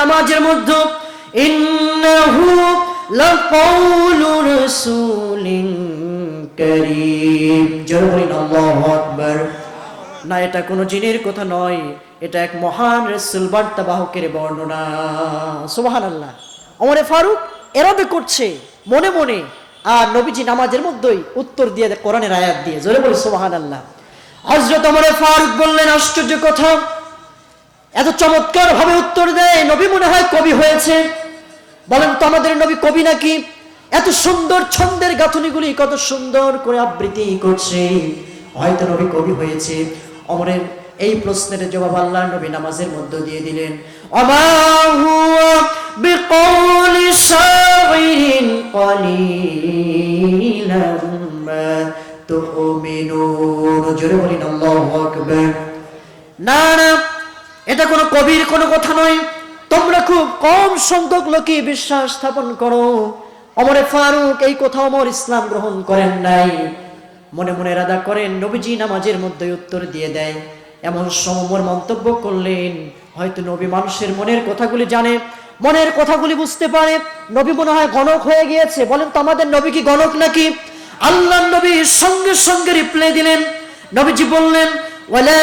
নামাজের মধ্যে রাসূলিন কারীম। আল্লাহু আকবার। না, এটা কোনো জিনের কথা নয়, এটা এক মহান রসুল বর্ণনা। সুবাহান আল্লাহ অমরে ফারুক এরবে করছে, মনে মনে। আর নবীজি নামাজের মধ্যেই উত্তর দিয়ে কোরআনের আয়াত দিয়ে। জোরে বলি সুবাহান আল্লাহ হজরত অমরে ফারুক বললেন, আশ্চর্য কথা এত চমৎকার ভাবে উত্তর দেয়। নবী মনে হয় কবি হয়েছে। বলেন তো আমাদের নবী কবি নাকি? এত সুন্দর ছন্দের গাঁথনিগুলি কত সুন্দর করে আবৃত্তি করছে। হয়তো নবী কবি হয়েছে। অমরের এই প্রশ্নের জবাব আল্লাহ নবী নামাজের মধ্য দিয়ে দিলেন। অমা হুয়া বিকৌলি শাইরিন সংখ্যক লোকই বিশ্বাস স্থাপন করো। অমরে ফারুক এই কথা অমর ইসলাম গ্রহণ করেন নাই। মনে মনে রাদা করেন, নবীজি নামাজের মধ্যে উত্তর দিয়ে দেয়। এমন সমর মন্তব্য করলেন, হয়তো নবী মানুষের মনের কথাগুলি জানে, মনের কথাগুলি বুঝতে পারে। নবী মনে হয় গণক হয়ে গিয়েছে। বলেন তো, আমাদের নবী কি গণক নাকি? আল্লাহ নবী সঙ্গে সঙ্গে রিপ্লাই দিলেন। নবীজি বললেন, ওয়ালা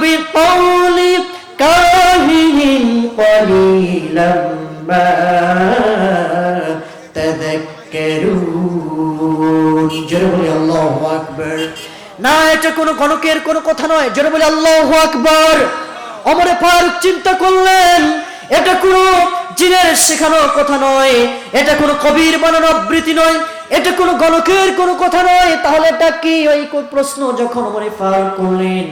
বিকৌলি কাহিন কলিলাম। না, এটা কোনো গণকের কোনো কথা নয়, জোরে বলি আল্লাহু আকবার। অমরে চিন্তা করলেন, এটা কোনো জিনের শেখানো কথা নয়, এটা কবির বানানো আবৃত্তি নয়, এটা কোনো গণকের কোনো কথা নয়। তাহলে এটা কি? ওই প্রশ্ন যখন অমরে ফারুক করলেন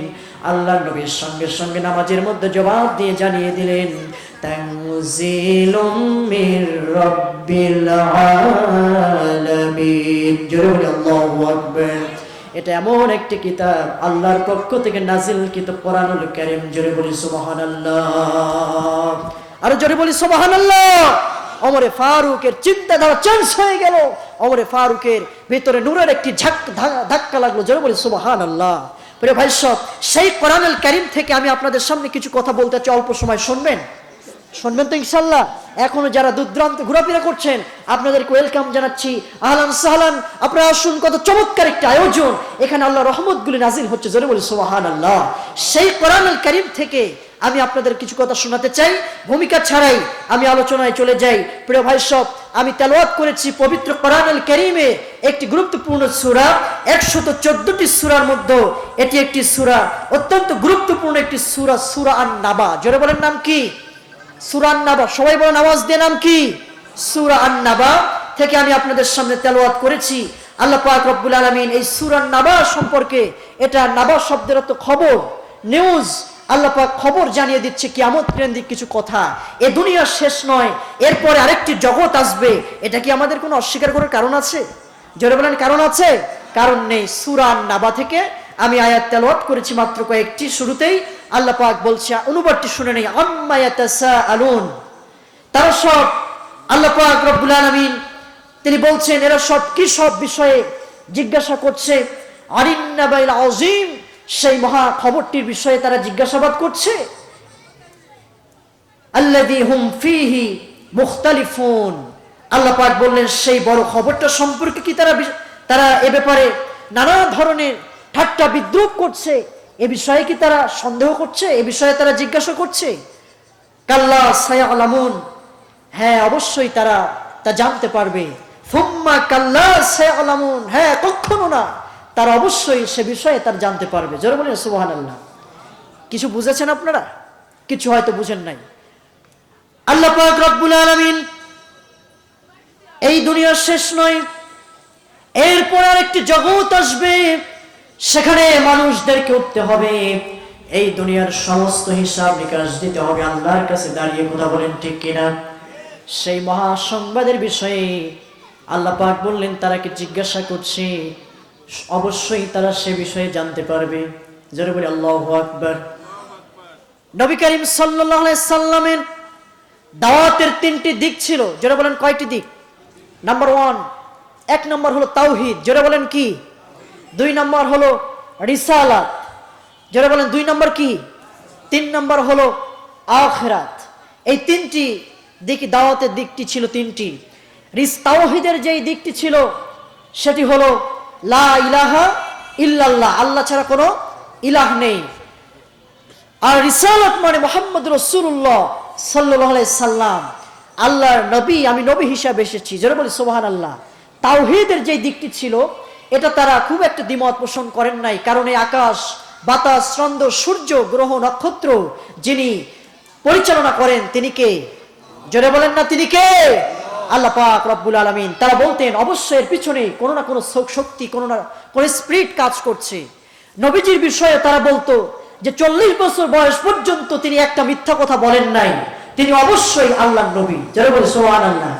আল্লাহ নবীর সঙ্গে সঙ্গে নামাজের মধ্যে জবাব দিয়ে জানিয়ে দিলেন মির রাব্বিল আলামিন। জোরে বলি, আল্লাহু আকবার। এটা এমন একটি কিতাব, আল্লাহর পক্ষ থেকে নাজিল কিতাব কোরআনুল কারীম। জোরে বলি, সুবহানাল্লাহ। আর জোরে বলি, সুবহানাল্লাহ। অমরে ফারুকের চিন্তাধারা চেঞ্জ হয়ে গেল। অমরে ফারুকের ভিতরে নূরের একটি ধাক্কা লাগল। জোরে বলি, সুবহানাল্লাহ। প্রিয় ভাই সব সেই কোরআনুল কারীম থেকে আমি আপনাদের সামনে কিছু কথা বলতে চাই। অল্প সময় শুনবেন। শুনবেন তো ইনশাল্লাহ। এখনও যারা দূরদূরান্ত ঘোরাফেরা করছেন, আপনাদেরকে ওয়েলকাম জানাচ্ছি। আহলান সাহলান, আপনারা আসুন, কত চমৎকার একটা আয়োজন। এখানে আল্লাহ রহমতগুলি নাজিল হচ্ছে, জোরে বলি সোহান আল্লাহ সেই কোরআন করিম থেকে আমি আপনাদের কিছু কথা শোনাতে চাই। ভূমিকা ছাড়াই আমি আলোচনায় চলে যাই। প্রিয় ভাই সব, আমি তেলাওয়াত করেছি পবিত্র কোরআন আল করিমে একটি গুরুত্বপূর্ণ সূরা, একশত চোদ্দটি সুরার মধ্যে এটি একটি সুরা, অত্যন্ত গুরুত্বপূর্ণ একটি সূরা, সুরা আন নাবা জোরে বলেন নাম কি? সুরা আন্নাবা, সবাই বলেন আওয়াজ দিয়ে নাম কি? সুরা থেকে আমি আপনাদের সামনে তেলাওয়াত করেছি। আল্লাহ পাক রব্বুল আলামিন এই সুরা নাবা সম্পর্কে এটা নাবা শব্দের অর্থ খবর নিউজ আল্লাহ পাক খবর জানিয়ে দিচ্ছে কিয়ামত কেন্দ্রিক কিছু কথা। এ দুনিয়া শেষ নয়, এরপরে আরেকটি জগৎ আসবে। এটা কি আমাদের কোনো অস্বীকার করার কারণ আছে? জোরে বলেন, কারণ আছে? কারণ নেই। সুরা নাবা থেকে আমি আয়াত তেলাওয়াত করেছি মাত্র কয়েকটি শুরুতেই। আল্লাহ পাক বলছে অনুবাদটি শুনে নেই আলুন তারা সব, আল্লাহ পাক রব্বুল আলামিন, তিনি বলছেন, এরা সব কি সব বিষয়ে জিজ্ঞাসা করছে? আরিন্নাবাইল আজিম সেই মহা খবরটির বিষয়ে তারা জিজ্ঞাসাবাদ করছে? হুম ফীহি মুখতালিফুন। আল্লাহ পাক বললেন, সেই বড় খবরটা সম্পর্কে কি তারা তারা এ ব্যাপারে নানা ধরনের ঠাট্টা বিদ্রুপ করছে? এ বিষয়ে কি তারা সন্দেহ করছে? এ বিষয়ে তারা জিজ্ঞাসা করছে? কাল্লা সায়ালামুন। হ্যাঁ অবশ্যই তারা তা জানতে পারবে। ফুম্মা কাল্লা সায়ালামুন। হ্যাঁ কখনো না। তারা অবশ্যই সে বিষয়ে তার জানতে পারবে। জোরে বলেন, সুবহানাল্লাহ। কিছু বুঝেছেন আপনারা? কিছু হয়তো বুঝেন নাই। আল্লাহ পাক রব্বুল আলামিন এই দুনিয়ার শেষ নয়, এরপর আরেকটি জগৎ আসবে। সেখানে মানুষদেরকে উঠতে হবে। এই দুনিয়ার সমস্ত হিসাব নিকাশ দিতে হবে আল্লাহর কাছে। দাঁড়িয়ে কথা বলেন ঠিক কিনা? সেই মহা সংবাদের বিষয়ে আল্লাহ পাক বললেন তারাকে জিজ্ঞাসা করছে? অবশ্যই তারা সে বিষয়ে জানতে পারবে। জোরে বলি, আল্লাহ আকবার। নবী করিম সাল্লামের দাওয়াতের তিনটি দিক ছিল। যেটা বলেন কয়টি দিক? নাম্বার ওয়ান এক নম্বর হলো তাওহিদ। যেটা বলেন কি? দুই নম্বর হলো রিসালাত। যেটা বলেন, দুই নম্বর কি? তিন নম্বর হলো আখরাত। এই তিনটি দিক, দাওয়াতের দিকটি ছিল তিনটি। রিস তাওহিদের যেই দিকটি ছিল, সেটি হলো লা ইলাহা ইল্লাল্লাহ, আল্লাহ ছাড়া কোনো ইলাহ নেই। আর রিসালত মানে মোহাম্মদ রসুল্লাহ সাল্লাহ সাল্লাম। আল্লাহর নবী, আমি নবী হিসাবে এসেছি। যারা বলি সোহান আল্লাহ তাওহিদের যে দিকটি ছিল এটা তারা খুব একটা দ্বিমত পোষণ করেন নাই, কারণ এই আকাশ, বাতাস চন্দ্র সূর্য, গ্রহ, নক্ষত্র যিনি পরিচালনা করেন, তিনি কে? জোরে বলেন না, তিনি কে? আল্লাহ পাক রব্বুল আলমিন। তারা বলতেন, অবশ্যই এর পিছনে কোনো না কোনো শক্তি, কোনো না কোনো স্পিরিট কাজ করছে। নবীজির বিষয়ে তারা বলতো যে চল্লিশ বছর বয়স পর্যন্ত তিনি একটা মিথ্যা কথা বলেন নাই। তিনি অবশ্যই আল্লাহ নবী। যারা বলে সোহান আল্লাহ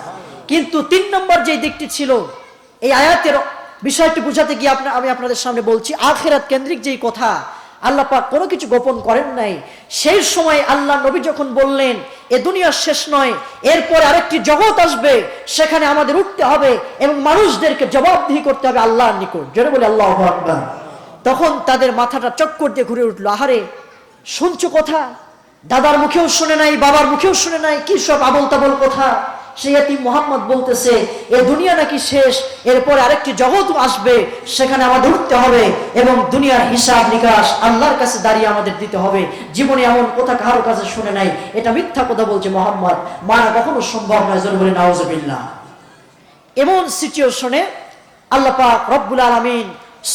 কিন্তু তিন নম্বর যে দিকটি ছিল, এই আয়াতের বিষয়টি বুঝাতে গিয়ে আপনার আমি আপনাদের সামনে বলছি, আখেরাত কেন্দ্রিক যেই কথা, আল্লাহ পাক কোনো কিছু গোপন করেন নাই। সেই সময় আল্লাহ নবী যখন বললেন, এ দুনিয়ার শেষ নয়, এরপরে আরেকটি জগৎ আসবে, সেখানে আমাদের উঠতে হবে এবং মানুষদেরকে জবাবদিহি করতে হবে আল্লাহর নিকট। জোরে বলে, আল্লাহ তখন তাদের মাথাটা চক্কর দিয়ে ঘুরে উঠল, আহারে, শুনছো কথা? দাদার মুখেও শুনে নাই, বাবার মুখেও শুনে নাই, কি সব আবল তাবল কথা? সেই মোহাম্মদ বলতেছে, এ দুনিয়া নাকি শেষ, এরপরে আরেকটি জগৎ আসবে, সেখানে আমাদের উঠতে হবে এবং দুনিয়ার হিসাব নিকাশ আল্লাহর কাছে দাঁড়িয়ে আমাদের দিতে হবে। জীবনে এমন কথা কারোর কাছে শুনে নাই, এটা মিথ্যা কথা বলছে মোহাম্মদ। মানা কখনো সম্ভব নয়, জোর বলে নাওজবিল্লাহ এমন সিচুয়েশনে আল্লাহ পাক রব্বুল আলমিন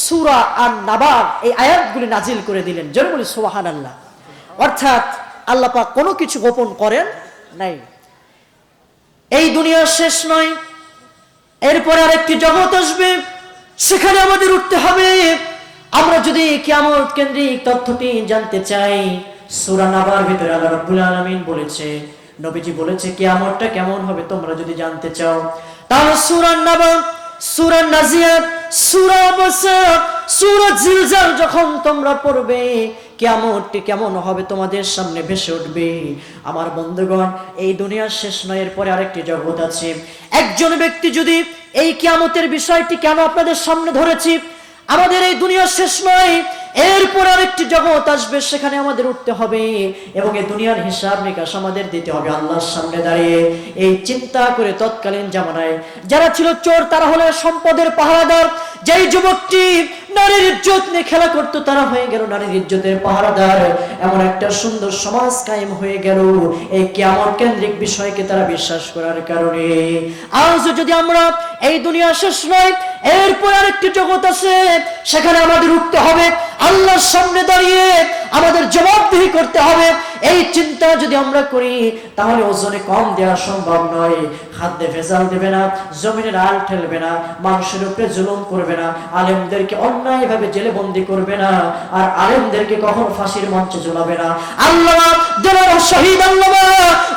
সুরা আর নাবার এই আয়াতগুলি নাজিল করে দিলেন। যেন বলি সোহান আল্লাহ অর্থাৎ আল্লাহ কোনো কিছু গোপন করেন নাই। এই দুনিয়া শেষ নয়। এরপরে আরেকটি জগৎ আসবে। সেখানে আমাদের উঠতে হবে। আমরা যদি কিয়ামত কেন্দ্রিক তথ্যটি জানতে চাই সুরানাবার ভিতরে আল্লাহ রাব্বুল আলামিন বলেছে, নবীজি বলেছে, কিয়ামতটা কেমন হবে তোমরা যদি জানতে চাও। তাহলে সূরা নাবা সূরা নাজিয়াত, সূরা বাসা সূরা জিলজাল যখন তোমরা পড়বে কেমনটি কেমন হবে তোমাদের সামনে ভেসে উঠবে? আমার বন্ধুগণ, এই দুনিয়ার শেষ নয় এরপরে আরেকটি জগৎ আছে। একজন ব্যক্তি যদি এই কিয়ামতের বিষয়টি কেন আপনাদের সামনে ধরেছি? আমাদের এই দুনিয়ার শেষ নয়, এরপর আরেকটি জগৎ আসবে, সেখানে আমাদের উঠতে হবে এবং এই দুনিয়ার হিসাব নিকাশ আমাদের দিতে হবে আল্লাহর সামনে দাঁড়িয়ে। এই চিন্তা করে তৎকালীন জামানায় যারা ছিল চোর, তারা হলো সম্পদের পাহারাদার। যেই যুবকটি নারীর ইজ্জত নিয়ে খেলা করতো, তারা হয়ে গেল নারীর ইজ্জতের পাহারাদার। এমন একটা সুন্দর সমাজ কায়েম হয়ে গেল। এই কেমন কেন্দ্রিক বিষয়কে তারা বিশ্বাস করার কারণে। আজ যদি আমরা এই দুনিয়া শেষ নয়, এরপর আরেকটি জগৎ আছে, সেখানে আমাদের উঠতে হবে, আল্লাহর সামনে দাঁড়িয়ে আমাদের জবাবদিহি করতে হবে। এই চিন্তা যদি আমরা করি, তাহলে ওজনে কম দেওয়া সম্ভব নয়। খাদ্যে ভেজাল দেবে না জমিনের আল ঠেলবে না, মানুষের উপরে জুলুম করবে না, আলেমদেরকে অন্যায় ভাবে জেলে বন্দি করবে না, আর আলেমদেরকে কখনো ফাঁসির মঞ্চে ঝোলাবে না। আল্লাহ দেলার শহীদ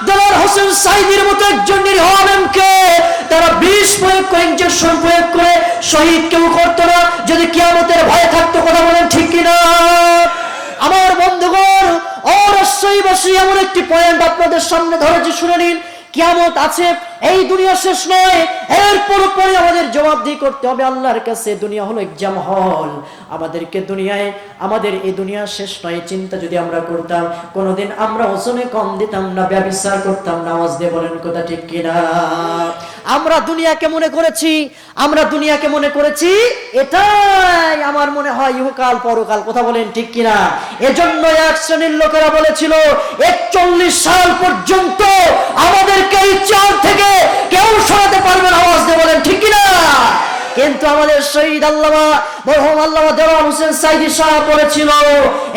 দেলার হোসেন সাইদির মতো একজন আলেমকে তারা বিষ প্রয়োগ করে ইঞ্জেকশন প্রয়োগ করে শহীদ কেউ করতো না। যদি কিয়ামতের ভয়ে থাকতো, কথা বলেন ঠিক কিনা? আমার বন্ধুগণ অবশ্যই এমন একটি পয়েন্ট আপনাদের সামনে ধরেছি শুনে নিন। কিয়ামত আছে এই দুনিয়া শেষ নয়। এরপর পরে আমাদের জবাবদিহি করতে হবে আল্লাহর কাছে। দুনিয়া হলো এক্সাম হল। আমাদেরকে দুনিয়ায়, আমাদের এই দুনিয়া শেষ নয়। চিন্তা যদি আমরা করতাম, কোনোদিন আমরা ওজনে কম দিতাম না, ব্যবচার করতাম না। আওয়াজ দিয়ে বলেন, কথা ঠিক কিনা? আমরা দুনিয়াকে মনে করেছি, আমরা দুনিয়াকে মনে করেছি, এটাই আমার মনে হয় ইহকাল, পরকাল। কথা বলেন, ঠিক কিনা? এজন্য এক শ্রেণির লোকেরা বলেছিল, একচল্লিশ সাল পর্যন্ত আমাদেরকে এই চার থেকে কেউ সরাতে পারবে না আওয়াজ দিয়ে বলেন, ঠিক কিনা? কিন্তু আমাদের শহীদ আল্লামা, মরহুম আল্লামা দেওয়ান হোসেন সাইদি সাহেব বলেছিল,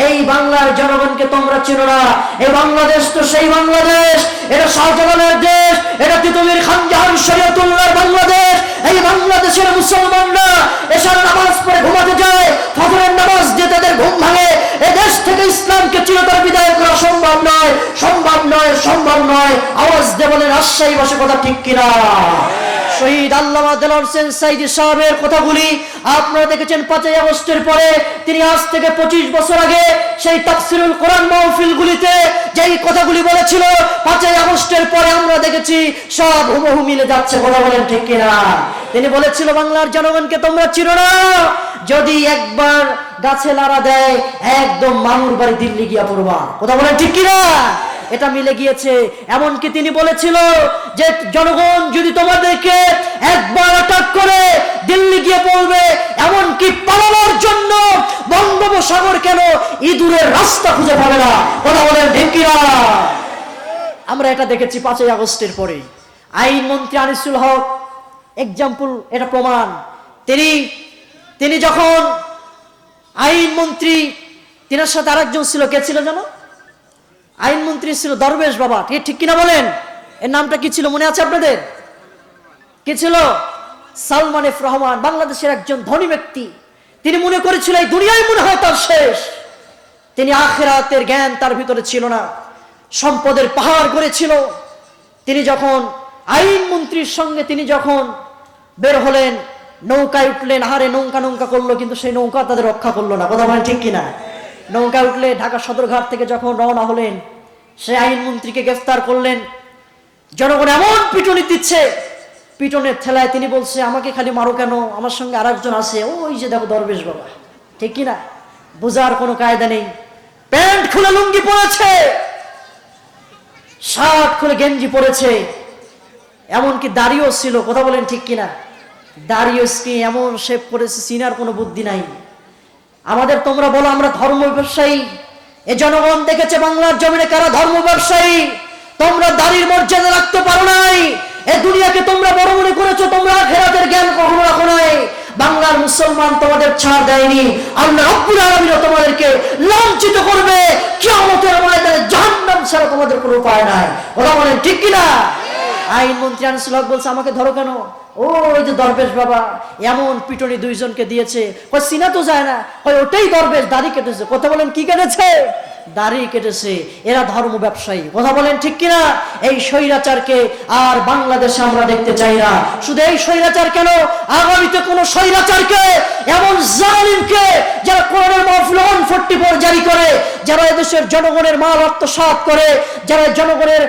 এই বাংলার জনগণকে তোমরা চিনো না। এই বাংলাদেশ তো সেই বাংলাদেশ। এটা শাহজালালের দেশ। এটা তিতুমির খান জাহান শরীয়তুল্লাহর বাংলাদেশ। এই বাংলাদেশের মুসলমানরা এসার নামাজ পড়ে ঘুমাতে যায়, ফজরের নামাজ থেকে ইসলামকে চিরতর বিদায় করা সম্ভব নয় সম্ভব নয় সম্ভব নয়। আওয়াজ দেবনের রাজশাহী বসে কথা ঠিক কিনা? শহীদ আল্লামা দেলার হোসেন সাইদি সাহেবের কথাগুলি আপনারা দেখেছেন পাঁচই আগস্টের পরে। তিনি আজ থেকে পঁচিশ বছর আগে সেই তাফসিরুল কোরআন মাহফিলগুলিতে যেই কথাগুলি বলেছিল, পাঁচই আগস্টের পরে আমরা দেখেছি, সব হুবহু মিলে যাচ্ছে। কথা বলেন ঠিক কিনা? তিনি বলেছিল, বাংলার জনগণকে তোমরা চিনো না। যদি একবার গাছে লাড়া দেয়, একদম মামুর বাড়ি দিল্লি গিয়া পড়বা। কথা বলেন ঠিক কিনা? এটা মিলে গিয়েছে। এমনকি তিনি বলেছিল যে, জনগণ যদি তোমাদেরকে একবার অ্যাটাক করে, দিল্লি গিয়ে পড়বে, এমনকি পালানোর জন্য বঙ্গোপসাগর কেন ইঁদুরের রাস্তা খুঁজে পাবে না? কথা বলেন ঢেকিরা আমরা এটা দেখেছি পাঁচই আগস্টের পরে। আইনমন্ত্রী আনিসুল হক এক্সাম্পল এটা প্রমাণ। তিনি তিনি যখন আইনমন্ত্রী তিনার সাথে আরেকজন ছিল, কে ছিল জানো আইনমন্ত্রী ছিল দরবেশ বাবা, ঠিক কিনা বলেন? এর নামটা কি ছিল? মনে আছে আপনাদের? কি ছিল? সালমান এফ রহমান, বাংলাদেশের একজন ধনী ব্যক্তি। তিনি মনে করেছিল, এই দুনিয়ায় মনে হয় তার শেষ। তিনি আখেরাতের জ্ঞান তার ভিতরে ছিল না। সম্পদের পাহাড় করেছিল তিনি যখন আইনমন্ত্রীর সঙ্গে তিনি যখন বের হলেন, নৌকায় উঠলেন হারে নৌকা নৌকা করল, কিন্তু সেই নৌকা তাদের রক্ষা করল না। কথা ঠিক কিনা? নৌকায় উঠলে ঢাকা সদরঘাট থেকে যখন রওনা হলেন, সে আইনমন্ত্রীকে গ্রেফতার করলেন। জনগণ এমন পিটুনি দিচ্ছে, পিটনের ঠেলায় তিনি বলছে, আমাকে খালি মারো কেন? আমার সঙ্গে আর একজন আছে। ওই যে দেখো দরবেশ বাবা। ঠিক কিনা? বোঝার কোনো কায়দা নেই। প্যান্ট খুলে লুঙ্গি পরেছে, শার্ট খুলে গেঞ্জি পরেছে, এমনকি দাড়িও ছিল। কথা বলেন ঠিক কিনা? দাড়িও কি এমন শেপ করেছে সিনার কোনো বুদ্ধি নাই। আমাদের তোমরা বলো, আমরা ধর্ম ব্যবসায়ী। এ জনগণ দেখেছে বাংলার জমিনে কারা ধর্ম ব্যবসায়ী? তোমরা দাড়ির মর্যাদা রাখতে পারো নাই। এ দুনিয়াকে তোমরা বড় মনে করেছ, তোমরা ফেরাতের জ্ঞান কখনো রাখো নাই। বাংলার মুসলমান তোমাদের ছাড় দেয়নি। আল্লাহ রব্বুল আলামিনও তোমাদেরকে লাঞ্ছিত করবে। কিয়ামতের ময়দানে জাহান্নাম ছাড়া তোমাদের কোনো উপায় নাই। ওরা বলেন ঠিক কিনা? আইনমন্ত্রী আনিসুল হক বলছে, আমাকে ধরো কেন? ওই যে দরবেশ বাবা, এমন পিটনি দুইজনকে দিয়েছে। সিনা তো যায় না। ওটাই দরবেশ দাড়ি কেটেছে। কথা বলেন, কি কেটেছে? দাড়ি কেটেছে, এরা ধর্ম ব্যবসায়ী। কথা বলেন ঠিক কিনা? এই স্বৈরাচারকে আর বাংলাদেশে আমরা দেখতে চাই না। শুধু এই স্বৈরাচার কেন? আগামীতে কোন স্বৈরাচারকে, এমন জালিমকে যারা কোরআনের মাহফিল ওয়ান ফোর্টি ফোর জারি করে, যারা এদেশের জনগণের মাল আত্মসাৎ করে, যারা জনগণের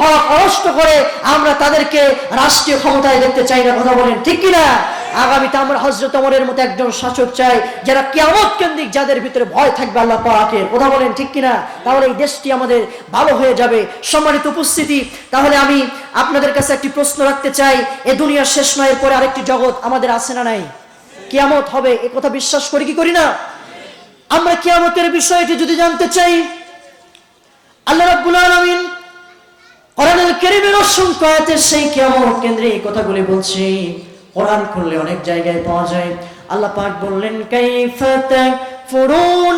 হক অনষ্ট করে, আমরা তাদেরকে রাষ্ট্রীয় ক্ষমতায় দেখতে চাই না। কথা বলেন ঠিক কিনা? আগামীতে আমরা হজরত অমরের মতো একজন শাসক চাই, যারা কিয়ামত কেন্দ্রিক যাদের ভিতরে ভয় থাকবে আল্লাহ পাকের। কথা বলেন ঠিক কিনা? তাহলে এই দেশটি আমাদের ভালো হয়ে যাবে। সম্মানিত উপস্থিতি, তাহলে আমি আপনাদের কাছে একটি প্রশ্ন রাখতে চাই। এ দুনিয়ার শেষ নয় এর পরে আরেকটি জগৎ আমাদের আছে না নাই? কিয়ামত হবে, এ কথা বিশ্বাস করি কি করি না? আমরা কিয়ামতের বিষয়টি যদি জানতে চাই, আল্লাহ রাব্বুল আলামিন কোরআনুল কারীমের অসংখ্য আয়াতে সেই কিয়ামত কেন্দ্রে এই কথাগুলি বলছে। কোরআন খুললে অনেক জায়গায় পাওয়া যায়। আল্লাহ পাক বললেন কাইফা তাকফুরুন